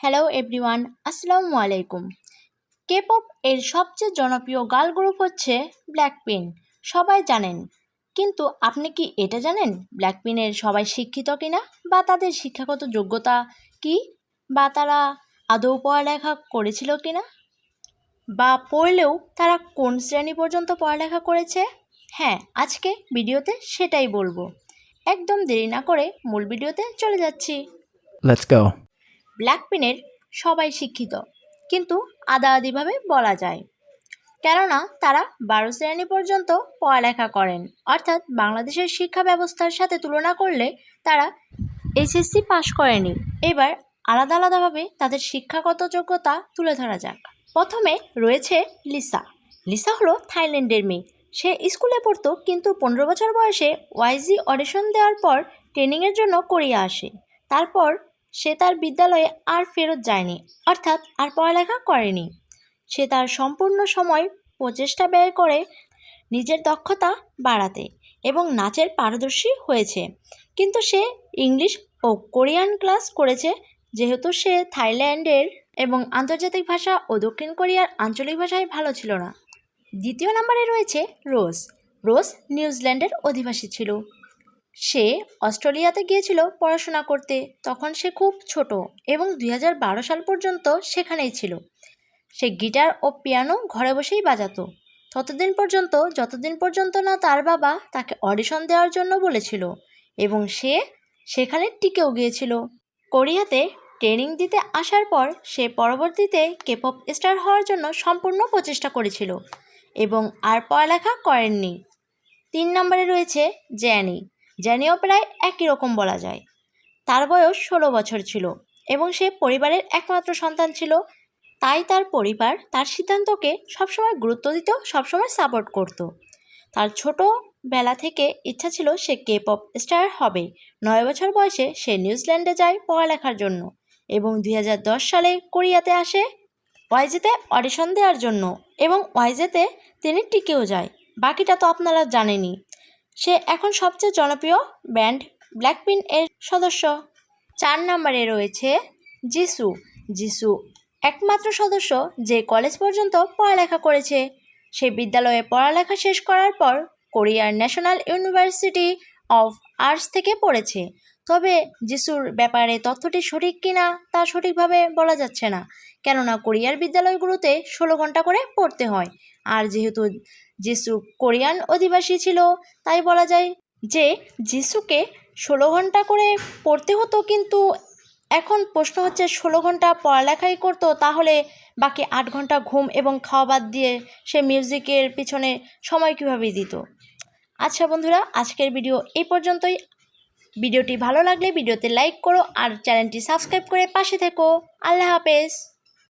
Hello everyone আসসালামু আলাইকুম K pop এর সবচেয়ে জনপ্রিয় গার্ল গ্রুপ হচ্ছে ব্ল্যাকপিন সবাই জানেন। কিন্তু আপনি কি এটা জানেন? ব্ল্যাকপিনের সবাই শিক্ষিত কিনা? বা তাদের শিক্ষাগত যোগ্যতা কি? বা তারা আদৌ পড়ালেখা করেছিল কিনা? বা পড়লেও তারা কোন শ্রেণি পর্যন্ত পড়ালেখা করেছে? হ্যাঁ আজকে ভিডিওতে সেটাই বলব। একদম দেরি না করে মূল ভিডিওতে চলে যাচ্ছি. ব্ল্যাকপিনের সবাই শিক্ষিত, কিন্তু আদা আদিভাবে বলা যায়। কেননা তারা বারো শ্রেণি পর্যন্ত পড়ালেখা করেন, অর্থাৎ বাংলাদেশের শিক্ষা ব্যবস্থার সাথে তুলনা করলে তারা এসএসসি পাশ করেনি। এবার আলাদা আলাদাভাবে তাদের শিক্ষাগত যোগ্যতা তুলে ধরা যাক। প্রথমে রয়েছে লিসা। লিসা হলো থাইল্যান্ডের মেয়ে। সে স্কুলে পড়তো, কিন্তু পনেরো বছর বয়সে ওয়াইজি অডিশন দেওয়ার পর ট্রেনিংয়ের জন্য কোরিয়া আসে। তারপর সে তার বিদ্যালয়ে আর ফেরত যায়নি, অর্থাৎ আর পড়ালেখা করেনি। সে তার সম্পূর্ণ সময় প্রচেষ্টা ব্যয় করে নিজের দক্ষতা বাড়াতে এবং নাচের পারদর্শী হয়েছে। কিন্তু সে ইংলিশ ও কোরিয়ান ক্লাস করেছে, যেহেতু সে থাইল্যান্ডের এবং আন্তর্জাতিক ভাষা ও দক্ষিণ কোরিয়ার আঞ্চলিক ভাষায় ভালো ছিল না। দ্বিতীয় নম্বরে রয়েছে রোজ। রোজ নিউজিল্যান্ডের অধিবাসী ছিল। সে অস্ট্রেলিয়াতে গিয়েছিল পড়াশোনা করতে। তখন সে খুব ছোট এবং দুই হাজার বারো সাল পর্যন্ত সেখানেই ছিল। সে গিটার ও পিয়ানো ঘরে বসেই বাজাতো। ততদিন পর্যন্ত, যতদিন পর্যন্ত না তার বাবা তাকে অডিশন দেওয়ার জন্য বলেছিল এবং সে সেখানে টিকেও গিয়েছিল। কোরিয়াতে ট্রেনিং দিতে আসার পর সে পরবর্তীতে কেপপ স্টার হওয়ার জন্য সম্পূর্ণ প্রচেষ্টা করেছিল এবং আর পড়ালেখা করেননি। তিন নম্বরে রয়েছে জ্যানি জ্যানিও প্রায় একই রকম বলা যায়। তার বয়স ষোলো বছর ছিল এবং সে পরিবারের একমাত্র সন্তান ছিল। তাই তার পরিবার তার সিদ্ধান্তকে সবসময় গুরুত্ব দিত, সবসময় সাপোর্ট করত। তার ছোট বেলা থেকে ইচ্ছা ছিল সে কে পপ স্টার হবে। নয় বছর বয়সে সে নিউজিল্যান্ডে যায় পড়ালেখার জন্য এবং দু হাজার দশ সালে কোরিয়াতে আসে ওয়াইজেতে অডিশন দেওয়ার জন্য এবং ওয়াইজেতে তিনি টিকেও যায়। বাকিটা তো আপনারা জানেনই। সে এখন সবচেয়ে জনপ্রিয় ব্যান্ড ব্ল্যাকপিন এর সদস্য। চার নম্বরে রয়েছে জিসু। জিসু একমাত্র সদস্য যে কলেজ পর্যন্ত পড়ালেখা করেছে। সে বিদ্যালয়ে পড়ালেখা শেষ করার পর কোরিয়ার ন্যাশনাল ইউনিভার্সিটি অফ আর্টস থেকে পড়েছে। তবে যিশুর ব্যাপারে তথ্যটি সঠিক কিনা তা সঠিকভাবে বলা যাচ্ছে না। কেননা কোরিয়ার বিদ্যালয়গুলোতে ষোলো ঘণ্টা করে পড়তে হয়। আর যেহেতু যিশু কোরিয়ান অধিবাসী ছিল, তাই বলা যায় যে যিশুকে ষোলো ঘণ্টা করে পড়তে হতো, কিন্তু এখন প্রশ্ন হচ্ছে ষোলো ঘণ্টা পড়ালেখাই করতো, তাহলে বাকি আট ঘণ্টা ঘুম এবং খাওয়া বাদ দিয়ে সে মিউজিকের পিছনে সময় কীভাবে দিত? আচ্ছা বন্ধুরা, আজকের ভিডিও এই পর্যন্তই। ভিডিওটি ভালো লাগলে ভিডিওতে লাইক করো আর চ্যানেলটি সাবস্ক্রাইব করে পাশে থেকো। আল্লাহ হাফেজ।